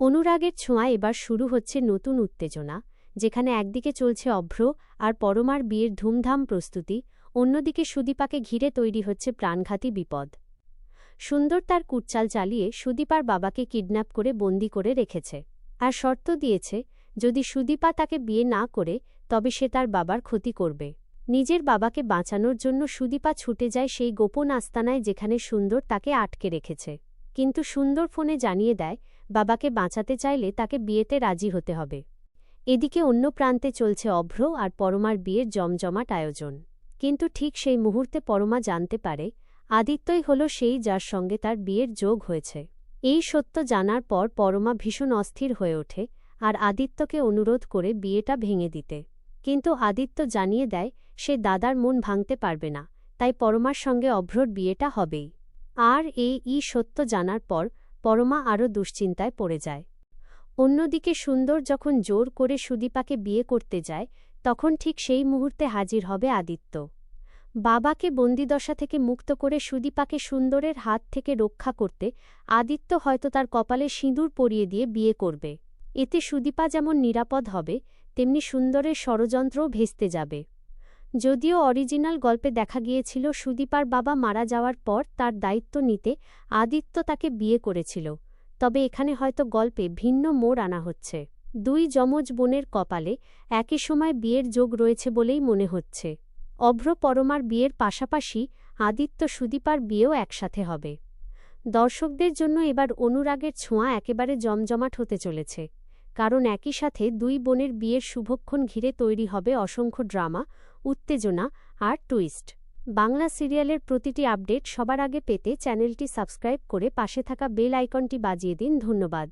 অনুরাগের ছোঁয়া এবার শুরু হচ্ছে নতুন উত্তেজনা, যেখানে একদিকে চলছে অভ্র আর পরমার বিয়ের ধুমধাম প্রস্তুতি, অন্যদিকে সুদীপাকে ঘিরে তৈরি হচ্ছে প্রাণঘাতী বিপদ। সুন্দর তার কুটচাল চালিয়ে সুদীপার বাবাকে কিডন্যাপ করে বন্দি করে রেখেছে, আর শর্ত দিয়েছে, যদি সুদীপা তাকে বিয়ে না করে, তবে সে তার বাবার ক্ষতি করবে। নিজের বাবাকে বাঁচানোর জন্য সুদীপা ছুটে যায় সেই গোপন আস্তানায় যেখানে সুন্দর তাকে আটকে রেখেছে। কিন্তু সুন্দর ফোনে জানিয়ে দেয় বাবাকে বাঁচাতে চাইলে তাকে বিয়েতে রাজি হতে হবে। এদিকে অন্য প্রান্তে চলছে অভ্র আর পরমার বিয়ের জমজমাট আয়োজন। কিন্তু ঠিক সেই মুহূর্তে পরমা জানতে পারে, আদিত্যই হল সেই যার সঙ্গে তার বিয়ের যোগ হয়েছে। এই সত্য জানার পর পরমা ভীষণ অস্থির হয়ে ওঠে আর আদিত্যকে অনুরোধ করে বিয়েটা ভেঙে দিতে। কিন্তু আদিত্য জানিয়ে দেয়, সে দাদার মন ভাঙতে পারবে না, তাই পরমার সঙ্গে অভ্রর বিয়েটা হবেই। আর এই ই সত্য জানার পর পরমা আরও দুশ্চিন্তায় পড়ে যায়। অন্যদিকে সুন্দর যখন জোর করে সুদীপাকে বিয়ে করতে যায়, তখন ঠিক সেই মুহূর্তে হাজির হবে আদিত্য। বাবাকে বন্দিদশা থেকে মুক্ত করে সুদীপাকে সুন্দরের হাত থেকে রক্ষা করতে আদিত্য হয়তো তার কপালে সিঁদুর পরিয়ে দিয়ে বিয়ে করবে। এতে সুদীপা যেমন নিরাপদ হবে, তেমনি সুন্দরের ষড়যন্ত্রও ভেস্তে যাবে। যদিও অরিজিনাল গল্পে দেখা গিয়েছিল সুদীপার বাবা মারা যাওয়ার পর তার দায়িত্ব নিতে আদিত্য তাকে বিয়ে করেছিল, তবে এখানে হয়তো গল্পে ভিন্ন মোড় আনা হচ্ছে। দুই যমজ বোনের কপালে একই সময় বিয়ের যোগ রয়েছে বলেই মনে হচ্ছে। অভ্র পরমার বিয়ের পাশাপাশি আদিত্য সুদীপার বিয়েও একসাথে হবে। দর্শকদের জন্য এবার অনুরাগের ছোঁয়া একেবারে জমজমাট হতে চলেছে, কারণ একই সাথে দুই বোনের বিয়ের শুভক্ষণ ঘিরে তৈরি হবে অসংখ্য ড্রামা উত্তেজনা আর টুইস্ট বাংলা সিরিয়ালের প্রতিটি আপডেট সবার আগে পেতে চ্যানেলটি সাবস্ক্রাইব করে পাশে থাকা বেল আইকনটি বাজিয়ে দিন। ধন্যবাদ।